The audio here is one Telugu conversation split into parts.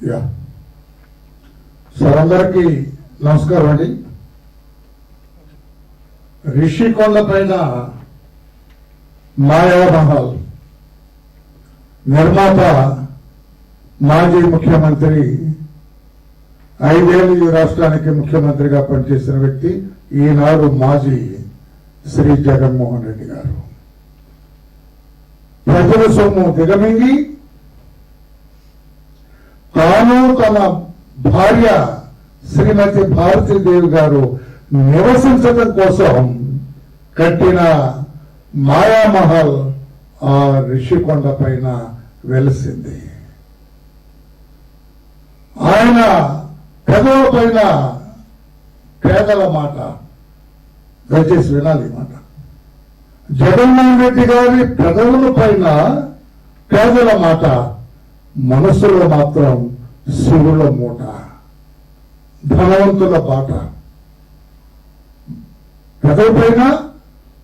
యా. సార్ అందరికీ నమస్కారం అండి. రిషికొండ పైన మాయామహల్ నిర్మాత మాజీ ముఖ్యమంత్రి ఐదేళ్ళు ఈ రాష్ట్రానికి ముఖ్యమంత్రిగా పనిచేసిన వ్యక్తి ఈనాడు మాజీ శ్రీ జగన్మోహన్ రెడ్డి గారు. ప్రజల సొమ్ము దిగమింగి తాను తన భార్య శ్రీమతి భారతీదేవి గారు నివసించడం కోసం కట్టిన మాయామహల్ ఆ రిషికొండ పైన వెలిసింది. ఆయన పెదవుల పైన పేదల మాట. దయచేసి వినాలి మాట. జగన్మోహన్ రెడ్డి గారి పెదవుల పైన పేదల మాట మనసులో మాత్రం శివుల మూట ధనవంతుల బాట. పెదవి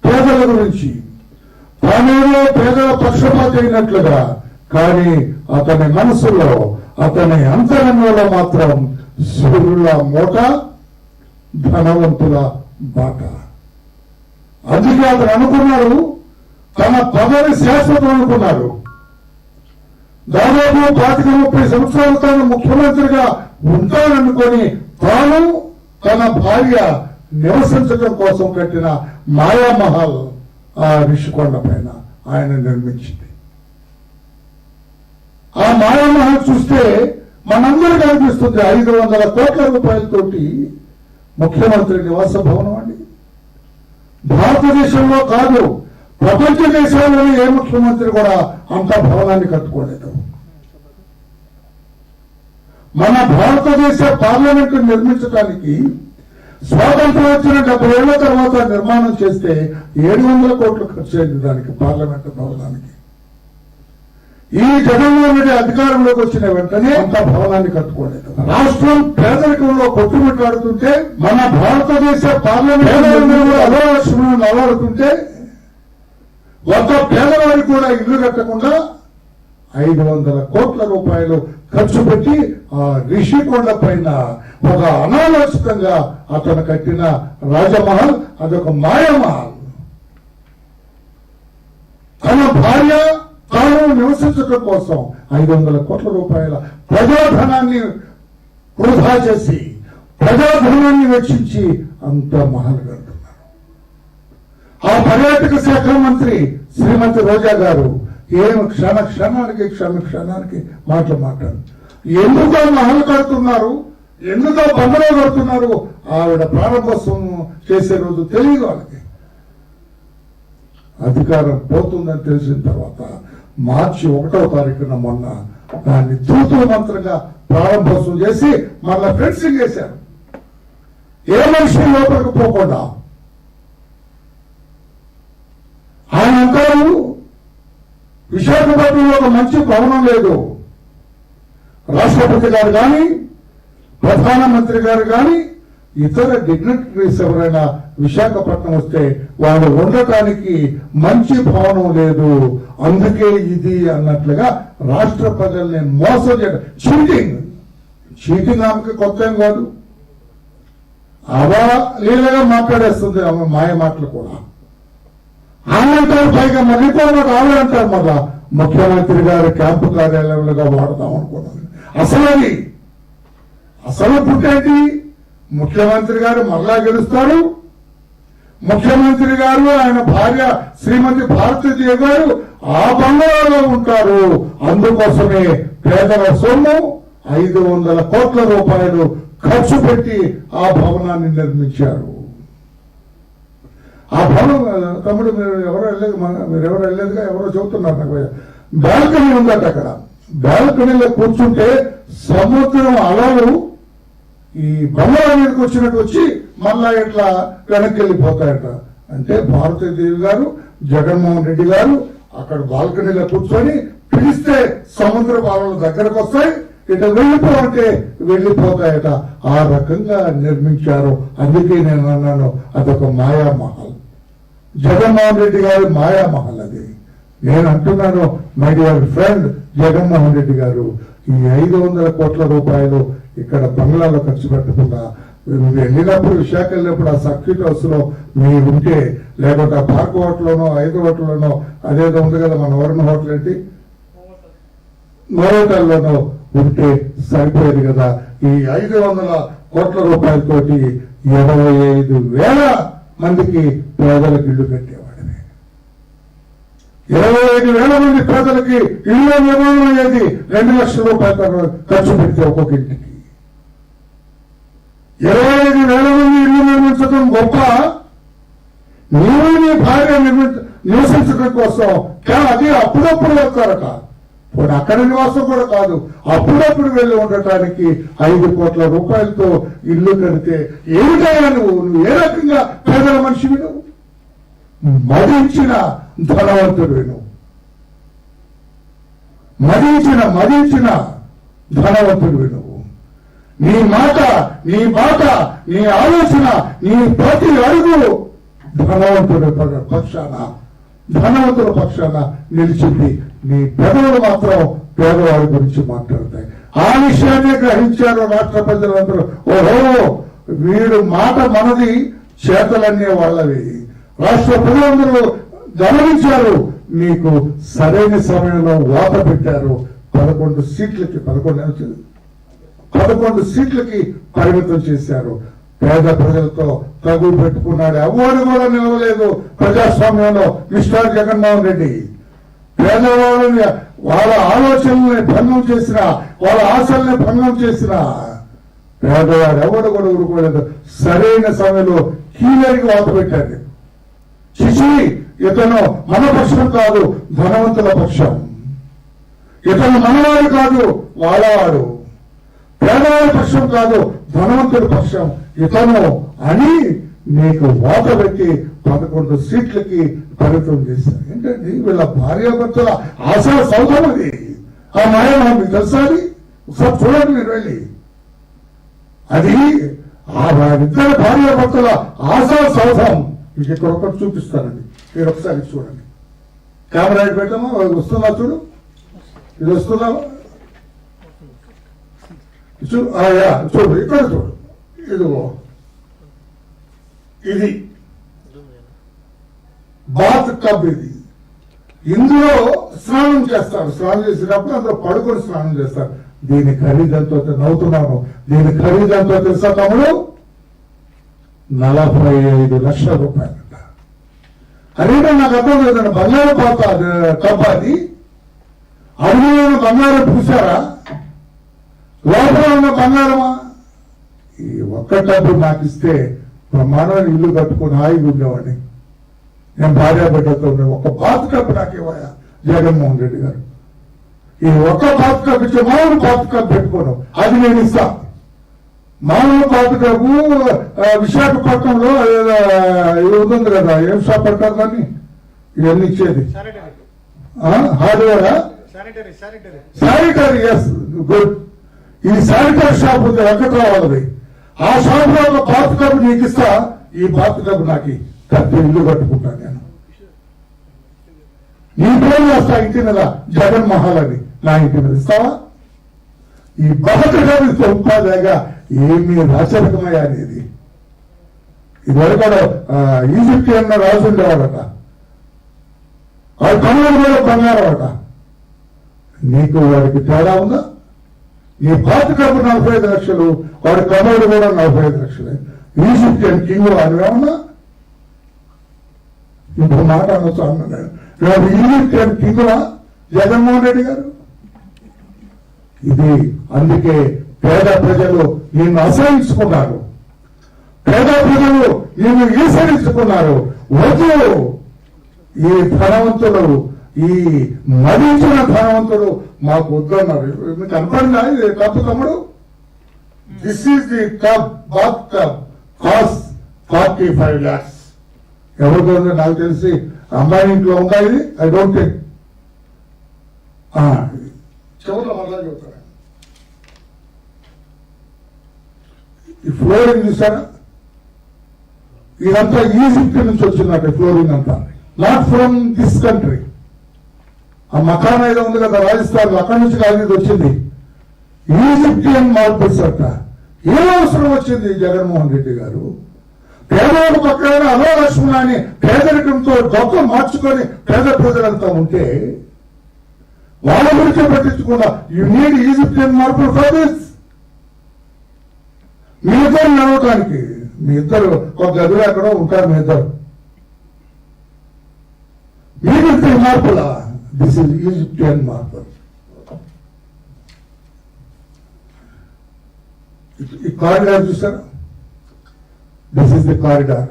పేదల గురించి తానేలో పేదల పక్షపాతి అయినట్లుగా కానీ అతని మనసులో అతని అంతరంగంలో మాత్రం శివుల మూట ధనవంతుల బాట. అందుకే అతను అనుకున్నాడు తన పదవి శాశ్వతం అనుకున్నాడు. దాదాపు పాతిక ముప్పై సంవత్సరాలు తాను ముఖ్యమంత్రిగా ఉంటాననుకొని తాను తన భార్య నివసించడం కోసం కట్టిన మాయామహల్ ఆ రిషికొండ పైన ఆయన నిర్మించింది. ఆ మాయామహల్ చూస్తే మనందరికీ అనిపిస్తుంది ఐదు వందల కోట్ల రూపాయలతోటి ముఖ్యమంత్రి నివాస భవనం అండి. భారతదేశంలో కాదు ప్రపంచ దేశాల్లోనే ఏ ముఖ్యమంత్రి కూడా అంత భవనాన్ని కట్టుకోలేదు. మన భారతదేశ పార్లమెంట్ నిర్మించడానికి స్వాతంత్రం వచ్చిన డెబ్బై ఏళ్ళ తర్వాత నిర్మాణం చేస్తే ఏడు వందల కోట్లు ఖర్చు అయింది దానికి పార్లమెంట్ భవనానికి. ఈ జగన్మోహన్ రెడ్డి అధికారంలోకి వచ్చిన వెంటనే అంత భవనాన్ని కట్టుకోలేదు. రాష్ట్రం పేదరికంలో కొట్టుమిట్టాడుతుంటే మన భారతదేశ పార్లమెంట్ అలవాల్సిన అలవాడుతుంటే ఒక్క పేదవాడికి కూడా ఇల్లు కట్టకుండా ఐదు వందల కోట్ల రూపాయలు ఖర్చు పెట్టి ఆ రిషికొండ పైన ఒక అనాలోచితంగా అతను కట్టిన రాజమహల్ అదొక మాయమహల్. తన భార్య తాను నివసించడం కోసం ఐదు వందల కోట్ల రూపాయల ప్రజాధనాన్ని వృధా చేసి ప్రజాధనాన్ని వెచ్చించి అంత మహల్ కడుతున్నారు ఆ పర్యాటక శాఖ మంత్రి శ్రీమతి రోజా గారు ఏం క్షణ క్షణానికి క్షణ క్షణానికి మాటలు మాట్లాడు. ఎందుకో ఆ మహల్ కడుతున్నారు ఎందుకో ఆ కడుతున్నారు ఆవిడ ప్రారంభోత్సవం చేసే రోజు తెలియదు వాళ్ళకి. అధికారం పోతుందని తెలిసిన తర్వాత మార్చి ఒకటవ తారీఖున మొన్న దాన్ని తూతూ మంత్రంగా ప్రారంభోత్సవం చేసి మళ్ళా ఫెన్సింగ్ చేశారు ఏ మనిషి లోపలికి పోకుండా ఆయన అంటారు విశాఖపట్నంలో ఒక మంచి భవనం లేదు. రాష్ట్రపతి గారు కానీ ప్రధానమంత్రి గారు కానీ ఇతర డిగ్నిటరీస్ ఎవరైనా విశాఖపట్నం వస్తే వాళ్ళు ఉండటానికి మంచి భవనం లేదు. అందుకే ఇది అన్నట్లుగా రాష్ట్ర ప్రజల్ని మోసం చేయడం చీటింగ్. చీటింగ్ ఆమెకి కొత్త ఏం కాదు. అవలీలగా మాట్లాడేస్తుంది ఆమె మాయ మాటలు కూడా. ఆమె పైగా మళ్ళీ కూడా ఆమె అంటారు మళ్ళా. ముఖ్యమంత్రి గారు క్యాంపు కార్యాలయంలో వాడదాం అనుకున్నాను. అసలు అది అసలు పుట్టేంటి ముఖ్యమంత్రి గారు మరలా గెలుస్తారు. ముఖ్యమంత్రి గారు ఆయన భార్య శ్రీమతి భారతీయ గారు ఆ బంగారంలో ఉంటారు. అందుకోసమే పేదల సొమ్ము ఐదు వందల కోట్ల రూపాయలు ఖర్చు పెట్టి ఆ భవనాన్ని నిర్మించారు. ఆ భవనం తమ్ముడు మీరు ఎవరు వెళ్ళలేదు మీరు ఎవరు వెళ్ళలేదుగా ఎవరో చెబుతున్నారు నాకు బాల్కనీ ఉందట అక్కడ. బాల్కనీలో కూర్చుంటే సముద్రం అలలు ఈ బంగాళా మీదకి వచ్చినట్టు వచ్చి మళ్ళా ఇట్లా వెనక్కి వెళ్ళిపోతాయట అంటే భారతీదేవి గారు జగన్మోహన్ రెడ్డి గారు అక్కడ బాల్కనీలో కూర్చొని పిలిస్తే సముద్ర బాలలు దగ్గరకు వస్తాయి ఇటు వెళ్ళిపోవంటే వెళ్ళిపోతాయట. ఆ రకంగా నిర్మించారు. అందుకే నేను అన్నాను అదొక మాయామహల్. జగన్మోహన్ రెడ్డి గారి మాయామహల్ అది. నేను అంటున్నాను my dear friend Jaganmohan Reddy garu ఈ ఐదు వందల కోట్ల రూపాయలు ఇక్కడ బంగ్లాలో ఖర్చు పెట్టకుండా మీరు వెళ్ళినప్పుడు విశాఖ వెళ్ళినప్పుడు ఆ సర్క్యూట్ హౌస్లో మీరు ఉంటే లేకపోతే ఆ పార్క్ హోటల్లోనో ఐదు హోటల్లోనో అదేదో ఉంది కదా మన వరుణ హోటల్ ఏంటి? హోటల్లోనో ఉంటే సరిపోయేది కదా. ఈ ఐదు వందల కోట్ల రూపాయలతోటి ఇరవై ఐదు వేల మందికి పేదలకు ఇల్లు పెట్టేవాడిని ఇరవై ఐదు వేల మంది పేదలకి ఇల్లు నిర్మాణం అయ్యేది రెండు లక్షల రూపాయలు ఖర్చు పెడితే ఒక్కొక్క ఇంటికి. ఇరవై ఐదు వేల మంది ఇల్లు నిర్మించడం గొప్ప. నీవు నీ భార్య నిర్మించ నివసించడం కోసం అది అప్పుడప్పుడు వస్తారట ఇప్పుడు అక్కడ నివాసం కూడా కాదు. అప్పుడప్పుడు వెళ్ళి ఉండటానికి ఐదు కోట్ల రూపాయలతో ఇల్లు కడితే ఏమిటయ్యా నువ్వు? నువ్వు ఏ రకంగా పేదల మనిషి నువ్వు? మరించిన ధనవంతుడు నువ్వు మరించిన మరించిన ధనవంతుడివి నువ్వు నీ మాట నీ మాట నీ ఆలోచన నీ ప్రతి అడుగు ధనవంతుడు పక్షాన ధనవంతుల పక్షాన నిలిచింది. నీ పెదవులు మాత్రం పేదవాడి గురించి మాట్లాడతాయి. ఆ విషయాన్ని గ్రహించారు రాష్ట్ర ప్రజలందరూ. ఓహో వీడు మాట మనది చేతలన్నీ వాళ్ళవి. రాష్ట్ర ప్రజలందరూ గమనించారు. మీకు సరైన సమయంలో వాత పెట్టారు. పదకొండు సీట్లకి పదకొండు పదకొండు సీట్లకి పరిమితం చేశారు. పేద ప్రజలతో తగు పెట్టుకున్నాడు ఎవరు కూడా నిలవలేదు ప్రజాస్వామ్యంలో మిస్టర్ జగన్మోహన్ రెడ్డి. పేదవాళ్ళని వాళ్ళ ఆలోచనల్ని భంగం చేసిన వాళ్ళ ఆశల్ని భంగం చేసిన పేదవాడు ఎవడు కూడా ఊరుకోలేదు. సరైన సమయంలో కీలరికి వాత పెట్టాడు చిచి ఇతను మన పక్షం కాదు ధనవంతుల పక్షం. ఇతను మనవాడు కాదు వాళ్ళవాడు పేదవాడి పక్షం కాదు ధనవంతుడి పక్షం. ఇతను అని నీకు వాత పెట్టి పదకొండు సీట్లకి పరిమితం చేశారు ఏంటండి? వీళ్ళ భార్యాభర్తల ఆశా సౌధం అది. ఆ మాయమా మీకు తెలుసా ఒకసారి చూడండి మీరు వెళ్ళి. అది ఆ ఇద్దరు భార్యాభర్తల ఆశా సౌధం మీకు ఇక్కడ ఒకటి చూపిస్తానండి. మీరు ఒకసారి చూడండి. కెమెరా ఇటు వస్తుందా చూడు? ఇది వస్తుందా? చూడు ఆ, యా, చూడు ఇక్కడ చూడు. ఇదిగో. ఇది. బాత్ టబ్ ఇది. ఇందులో స్నానం చేస్తారు. స్నానం చేసేటప్పుడు అందులో పడుకొని స్నానం చేస్తారు. దీని ఖరీదంతో నవ్వుతున్నాను దీని ఖరీదంతో తెలుసా తమ్ముడు? నలభై ఐదు లక్షల రూపాయలంట అదేంటో నాకు అర్థం లేదండి బంగారు పాప కప్ప అది. అడుగులో బంగారం పూసారా లోపల ఉన్న బంగారమా? ఈ ఒక్క డబ్బు నాకు ఇస్తే బ్రహ్మాండమైన ఇల్లు కట్టుకుని హాయిగా ఉండేవాడిని. నేను భార్య బిడ్డతో ఉండే ఒక బాత్ కప్ నాకు ఇవ్వయా? జగన్మోహన్ రెడ్డి గారు. ఈ ఒక్క బాత్ కప్ ఇచ్చే మామూలు బాత్ కప్ పెట్టుకోను. అది నేను ఇస్తాను మానవ బాత్ విశాఖపట్నంలో ఏదో ఉంటుంది కదా ఏం షాప్ పెట్టారు దాన్ని? ఇవన్నీ ఇచ్చేది. శానిటరీ హార్డ్వేరా? శానిటరీ ఎస్ గుడ్ ఈ శానిటరీ షాప్ ఉంది వెంకట్రావు ఆ షాప్లో ఒక బాత్ నీకు ఇస్తా ఈ బాత్ టబ్ నాకు పెద్ద ఇల్లు కట్టుకుంటాను నేను. నీ పేరు వస్తా ఇంటి మీద జగన్ మహల్ అని. నా ఇంటి మీద ఇస్తావా? ఈ బతకడానికి సంపాదగా ఏమి రాచరికమయ్యా అనేది. ఇదివరకు ఈజిప్ట్ అన్న రాజు ఉండేవాడట వాడు కనుగోలు కూడా బంగారం నీకు వాడికి తేడా ఉందా? నీ పాత డబ్బు నలభై ఐదు లక్షలు వాడి కమోడు కూడా నలభై ఐదు లక్షలే ఈజిప్టియన్ కింగ్ వాడివేమన్నా ఇంకో మాట అనొచ్చు అన్నాడు వాడు ఈజిప్టియన్ కింగ్వా జగన్మోహన్ రెడ్డి గారు? ఇది అందుకే పేద ప్రజలు నిన్ను ఆశ్రయించుకున్నారు పేద ప్రజలు నిన్ను ఈసరించుకున్నారు వద్దు! ఈ ధనవంతులు ఈ మరించిన ధనవంతులు మాకు వద్దన్నారు. మీకు కనపడిందా? ఇది తప్పు తమ్ముడు. This is the tub bath tub cost forty five lakhs ఎవరితో ఉందో నాకు తెలిసి అమ్మాయి ఇంట్లో ఉందా ఇది? ఐ డోంట్ థింక్ చివరిలో మళ్ళా చెబుతాను ఈ ఫ్లోరింగ్ చూసారా ఇదంతా ఈజిప్ట్ నుంచి వచ్చిందట ఫ్లోరింగ్ అంతా. నాట్ ఫ్రమ్ దిస్ కంట్రీ ఆ మకాన్ ఏదో ఉంది కదా రాజస్థాన్. అక్కడి నుంచి కాదు ఇది వచ్చింది. ఈజిప్టియన్ మార్బుల్స్ అట. ఏం అవసరం వచ్చింది జగన్మోహన్ రెడ్డి గారు? పేదవాడు పక్కన అలో అని పేదరికంతో గొప్ప మార్చుకొని పేద ప్రజలంతా ఉంటే వాళ్ళ గురించి పట్టించకుండా you need Egyptian marble for this ఇద్దరు నడవటానికి. మీ ఇద్దరు ఒక గదిలో ఎక్కడో ఉంటారు మీ ఇద్దరు. మీకు మార్పుల? దిస్ ఇస్ ఈజిప్టియన్ మార్పుల్ ఈ కారిడార్ చూసారా? దిస్ ఇస్ ది కారిడార్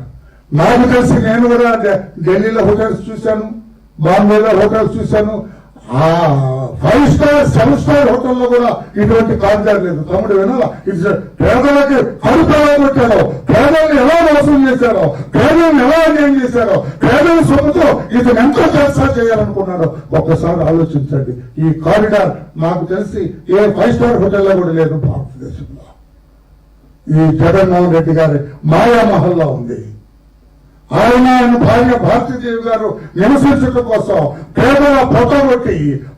నాకు తెలిసి నేను కూడా ఢిల్లీలో హోటల్స్ చూశాను బాంబేలో హోటల్స్ చూశాను ఫైవ్ స్టార్ సెవెన్ స్టార్ హోటల్లో కూడా ఇటువంటి కారిడార్ లేదు. తమ్ముడు వినాలా? ఇది పేదలకి కడుపు ఎలా కొట్టారో పేదల్ని ఎలా మోసం చేశారో పేదల్ని ఎలా అన్యాయం చేశారో పేదల సొమ్ముతో ఇతను ఎంతో చేస్తా చేయాలనుకున్నారో ఒక్కసారి ఆలోచించండి. ఈ కారిడార్ నాకు తెలిసి ఏ ఫైవ్ స్టార్ హోటల్లో కూడా లేదు భారతదేశంలో. ఈ జగన్మోహన్ రెడ్డి గారి మాయామహల్లో ఉంది. ఆయన ఆయన భార్య భారతీదేవి గారు నివసించడం కోసం పేదల పొట్టగొట్టి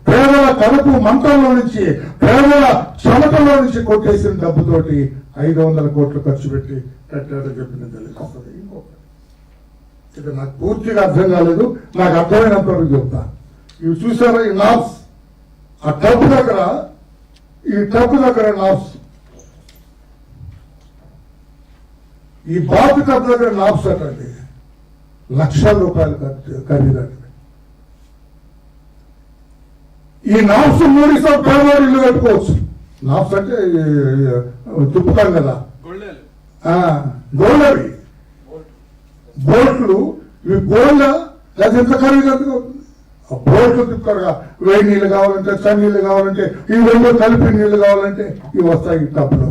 పేదల కడుపు మంటల్లో నుంచి పేదల చెమటలో నుంచి కొట్టేసిన డబ్బుతోటి ఐదు వందల కోట్లు ఖర్చు పెట్టి కట్టాడని చెప్పిన తెలుస్తుంది ఇంకొకటి ఇది నాకు పూర్తిగా అర్థం కాలేదు నాకు అర్థమైనంత వరకు చెప్తా. ఇవి చూసారా ఈ నాబ్స్ ఆ టబ్ దగ్గర ఈ టబ్ దగ్గర నాబ్స్ ఈ బాత్ టబ్ దగ్గర నాబ్స్ అండి లక్షల రూపాయలు ఖరీదండి ఈ నాబ్స్ మూడు సార్లు పేదవాడు ఇల్లు కట్టుకోవచ్చు. నాబ్స్ అంటే తిప్పుతాం కదా. ఆ, గోల్డవి. బోట్లు ఇవి గోల్డ్ అది ఎంత ఖరీదు బోట్లు తిప్పుతారుగా. వేడి నీళ్ళు కావాలంటే చని నీళ్ళు కావాలంటే ఈ రెండు కలిపి నీళ్ళు కావాలంటే ఇవి వస్తాయి ఈ టబ్లో.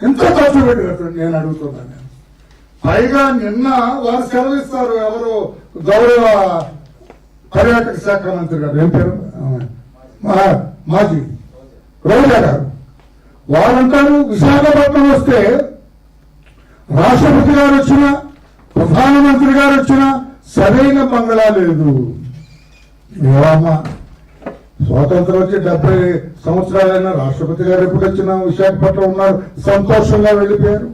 ఎంత ఖర్చు పెట్టి కట్టండి నేను అడుగుతున్నాను. నేను. పైగా నిన్న వారు సెలవిస్తారు ఎవరు గౌరవ పర్యాటక శాఖ మంత్రి గారు. ఏం పేరు? మాజీ రోజా గారు. వారంటారు విశాఖపట్నం వస్తే రాష్ట్రపతి గారు వచ్చిన ప్రధానమంత్రి గారు వచ్చిన సరైన బంగళా లేదు. ఏమమ్మా స్వాతంత్రం వచ్చి డెబ్బై సంవత్సరాలైనా రాష్ట్రపతి గారు ఎప్పుడు వచ్చినా విశాఖపట్నం ఉన్నారు. సంతోషంగా వెళ్ళిపోయారు.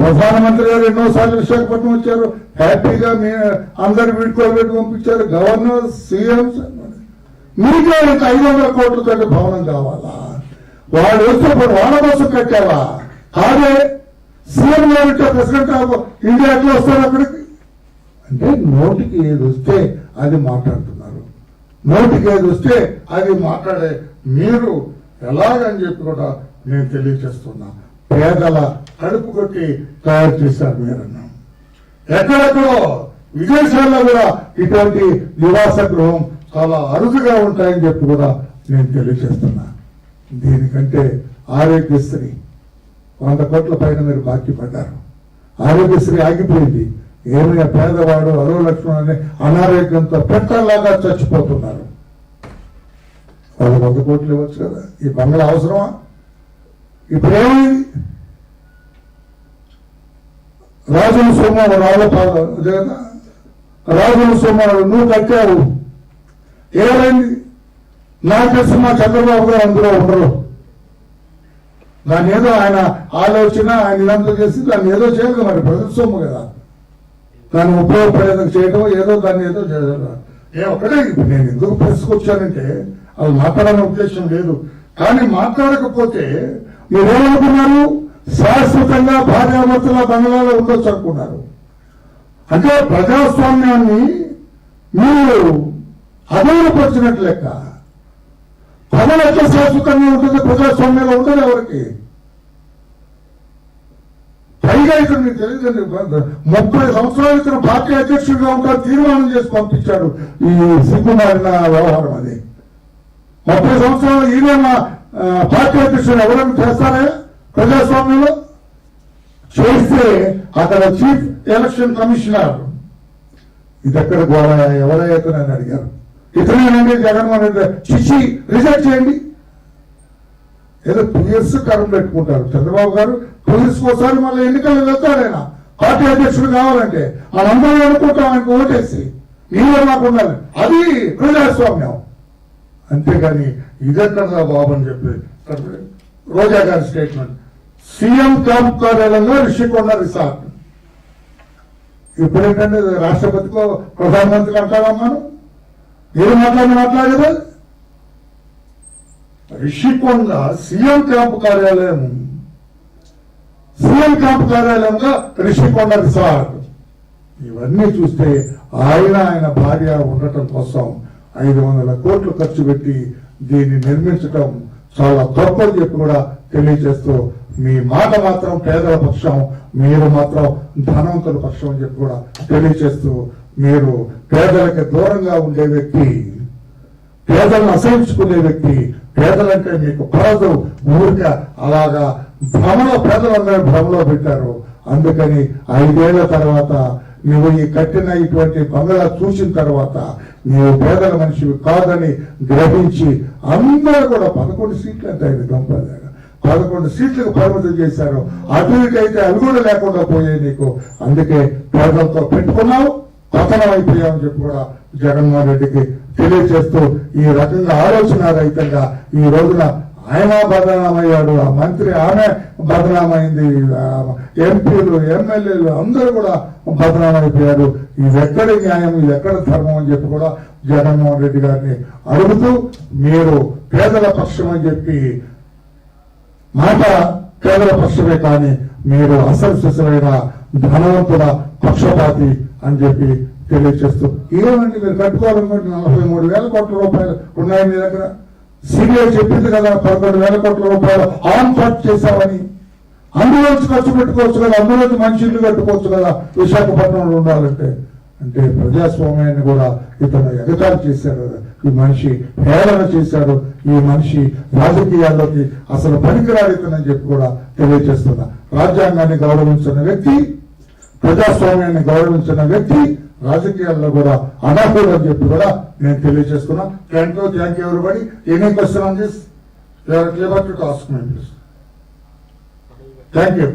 ప్రధానమంత్రి గారు ఎన్నోసార్లు విశాఖపట్నం వచ్చారు. హ్యాపీగా మీ అందరు వీడుకోబెట్టి పంపించారు. గవర్నర్ సీఎం మీకు ఇంకా ఐదు వందల కోట్లతో భవనం కావాలా? వాళ్ళు వస్తే ఇప్పుడు వాళ్ళ కోసం కట్టావా? కాదే సీఎం గారు ప్రెసిడెంట్ ఆఫ్ ఇండియా ఎట్లా వస్తారు అక్కడికి? అంటే నోటికి ఏది వస్తే అది మాట్లాడుతున్నారు. నోటికి ఏది వస్తే అది మాట్లాడే మీరు ఎలాగని చెప్పి కూడా నేను తెలియజేస్తున్నా. పేదల కడుపు కొట్టి తయారు చేశారు మీరన్నా. ఎక్కడెక్కడో విదేశాల్లో కూడా ఇటువంటి నివాస గృహం చాలా అరుదుగా ఉంటాయని చెప్పి కూడా నేను తెలియజేస్తున్నా. దీనికంటే ఆరోగ్యశ్రీ వంద కోట్ల పైన మీరు బాకీ పడ్డారు ఆరోగ్యశ్రీ ఆగిపోయింది. ఏమైనా పేదవాడు అరువు లక్షణం అనే అనారోగ్యంతో పెట్టలాగా చచ్చిపోతున్నారు. వాళ్ళు వంద కోట్లు ఇవ్వచ్చు కదా? ఈ బంగ్లా అవసరమా? ఇప్పుడేమైంది? రాజుల సొమ్ము రాళ్ళ రాజుల సొమ్ము నువ్వు కట్టావు. ఏమైంది? నా తెలిసి మా చంద్రబాబు గారు అందులో ఉండరు. దాని ఏదో ఆయన ఆలోచన ఆయన ఇదంతా చేసి దాన్ని ఏదో చేయదు మరి ప్రజల కదా. దాన్ని ఉపయోగపడేందుకు చేయడం ఏదో దాన్ని ఏదో చేయడం ఏ ఒకటే ఇప్పుడు నేను ఎందుకు ప్రశ్నకొచ్చానంటే అది మాట్లాడాలనే ఉద్దేశం లేదు. కానీ మాట్లాడకపోతే మీరేమనుకున్నారు శాశ్వతంగా భార్యాభర్తల బంగ్లాలో ఉండొచ్చు అనుకున్నారు. అంటే ప్రజాస్వామ్యాన్ని మీరు అమలుపరిచినట్లు లెక్క. పదవి ఎట్లా శాశ్వతంగా ఉంటుంది? ప్రజాస్వామ్యంలో ఉండదు ఎవరికి. పైగా ఇక్కడ మీకు తెలియదండి ముప్పై సంవత్సరాల ఇతర పార్టీ అధ్యక్షుడిగా ఉంటారు తీర్మానం చేసి పంపించాడు ఈ సిగ్గుమారిన వ్యవహారం అది. ముప్పై సంవత్సరాలు ఈయన పార్టీ అధ్యక్షుడు ఎవరైనా చేస్తారా ప్రజాస్వామ్యంలో? చేస్తే అక్కడ చీఫ్ ఎలక్షన్ కమిషనర్. ఇది గోడ ఎవరైతే అని అడిగారు? ఇతనేనండి జగన్మోహన్ రెడ్డి. చిచ్చి రిజెక్ట్ చేయండి. ఏదో టూ ఇయర్స్ పెట్టుకుంటారు. చంద్రబాబు గారు టూ ఇయర్స్ ఒకసారి మళ్ళీ ఎన్నికలు వెళ్తాడు ఆయన పార్టీ అధ్యక్షుడు కావాలంటే వాళ్ళందరూ అనుకుంటాం ఆయనకు ఓటేసి. నీలో నాకు ఉండాలి. అది ప్రజాస్వామ్యం. అంతేగాని ఇదెక్కడదా బాబు అని చెప్పి రోజా గారి స్టేట్మెంట్ సీఎం క్యాంప్ కార్యాలయంలో రిషికొండ రిసార్ట్. ఇప్పుడేంటంటే రాష్ట్రపతికో ప్రధానమంత్రికి అంటారమ్మాను మీరు మాట్లాడి మాట్లాడేది రిషికొండ సీఎం క్యాంప్ కార్యాలయం. సీఎం క్యాంప్ కార్యాలయంగా రిషికొండ రిసార్ట్. ఇవన్నీ చూస్తే ఆయన ఆయన భార్య ఉండటం కోసం ఐదు వందల కోట్లు ఖర్చు పెట్టి దీన్ని నిర్మించటం చాలా గొప్పది చెప్పి కూడా తెలియజేస్తూ మీ మాట మాత్రం పేదల పక్షం మీరు మాత్రం ధనవంతుల పక్షం అని చెప్పి కూడా తెలియజేస్తూ మీరు పేదలకి దూరంగా ఉండే వ్యక్తి పేదలను అసహించుకునే వ్యక్తి పేదలంటే మీకు పడదు ఊరిక అలాగా భ్రమలో పేదలందరూ భ్రమలో పెట్టారు. అందుకని ఐదేళ్ళ తర్వాత నువ్వు ఈ కట్టిన ఇటువంటి బంగ్లా చూసిన తర్వాత నీవు పేదల మనిషివి కాదని గ్రహించి అందరూ కూడా పదకొండు సీట్లు ఎంత అయింది గంపలేక పదకొండు సీట్లకు పరిమితం చేశారు. అటు ఇటు అయితే అవి కూడా లేకుండా పోయాయి నీకు. అందుకే పేదలతో పెట్టుకున్నావు పతనం అయిపోయామని చెప్పి కూడా జగన్మోహన్ రెడ్డికి తెలియజేస్తూ ఈ రకంగా ఆలోచన రహితంగా ఈ రోజున ఆయన బదనామయ్యాడు. ఆ మంత్రి ఆమె బదనామైంది. ఎంపీలు ఎమ్మెల్యేలు అందరూ కూడా బదనామైపోయారు. ఇది ఎక్కడ న్యాయం ఇది ఎక్కడ ధర్మం అని చెప్పి కూడా జగన్మోహన్ రెడ్డి గారిని అడుగుతూ మీరు పేదల పక్షం అని చెప్పి మాట పేదల పక్షమే కానీ మీరు అసలు శిశువైన ధనవంతుల పక్షపాతి అని చెప్పి తెలియజేస్తూ. ఏమండి మీరు కట్టుకోవాలనుకుంటే నలభై మూడు వేల కోట్ల రూపాయలు ఉన్నాయి మీ దగ్గర. సిబిఐ చెప్పింది కదా పదకొండు వేల కోట్ల రూపాయలు ఆన్ పార్ట్ చేశామని. అందులోంచి ఖర్చు పెట్టుకోవచ్చు కదా అందులోంచి మంచి ఇల్లు కట్టుకోవచ్చు కదా విశాఖపట్నంలో ఉండాలంటే. అంటే ప్రజాస్వామ్యాన్ని కూడా ఇతను ఎగతాలు చేశారు ఈ మనిషి హేళన చేశారు ఈ మనిషి రాజకీయాల్లోకి అసలు పనికిరాడు ఇతనని చెప్పి కూడా తెలియజేస్తున్నా. రాజ్యాంగాన్ని గౌరవించిన వ్యక్తి ప్రజాస్వామ్యాన్ని గౌరవించిన వ్యక్తి రాజకీయాల్లో కూడా అనర్హుడు అని చెప్పి కూడా నేను తెలియజేసుకున్నా thank you thank you everybody any question on this clear to task my please thank you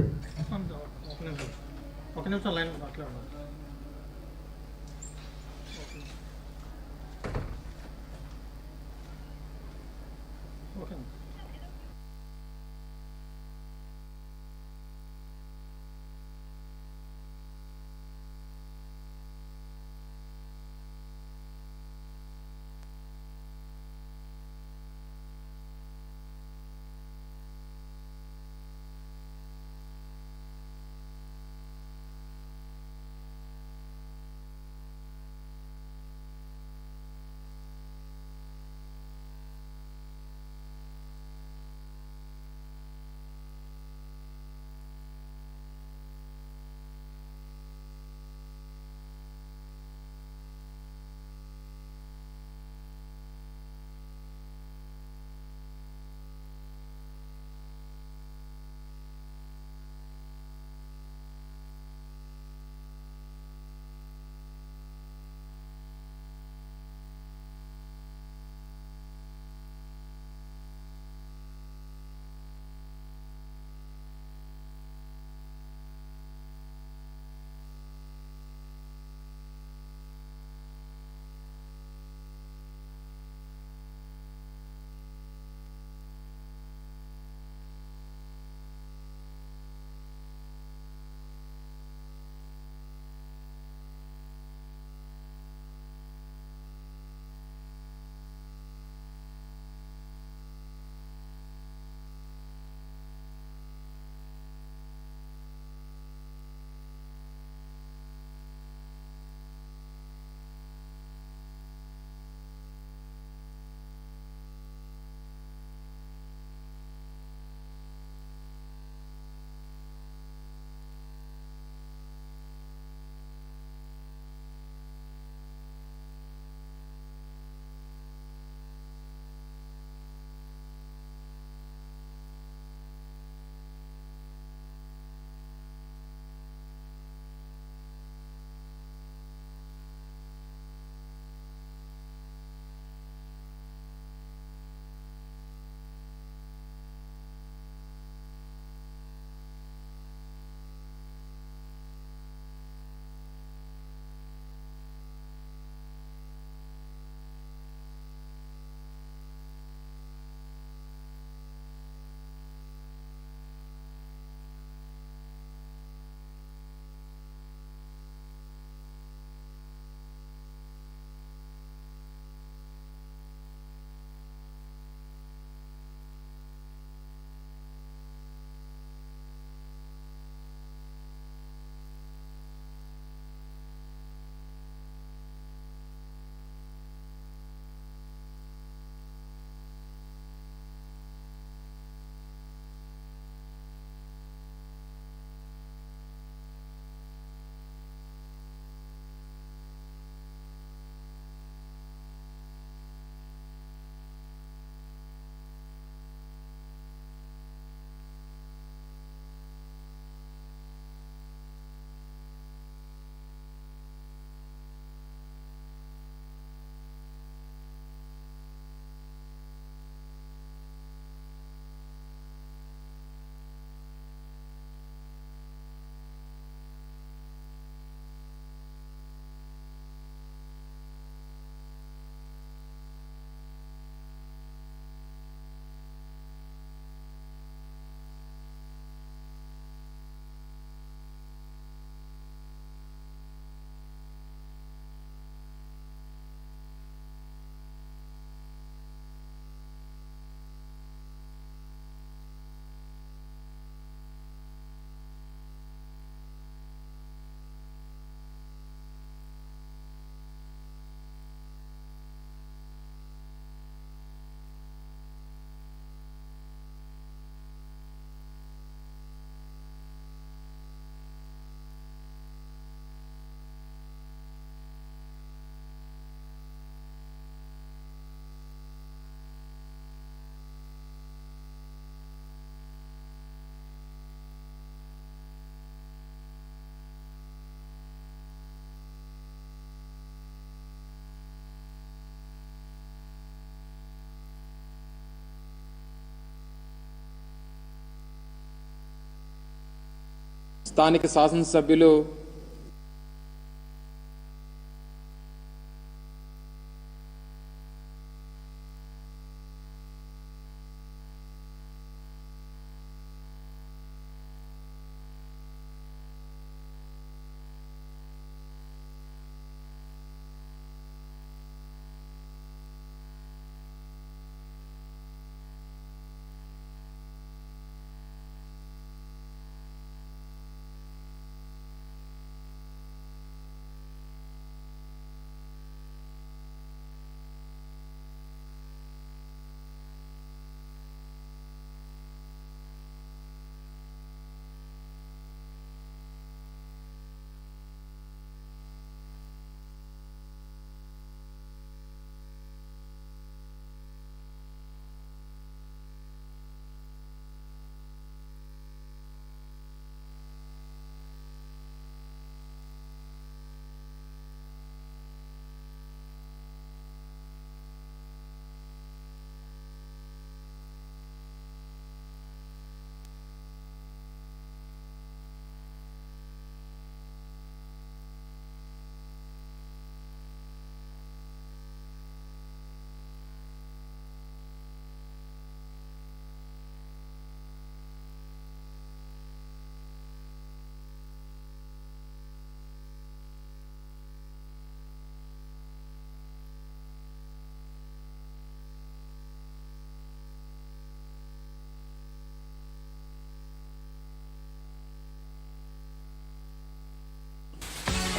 స్థానిక శాసనసభ్యులు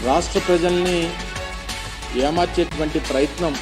రాష్ట్ర ప్రజల్ని ఏమార్చేటువంటి ప్రయత్నం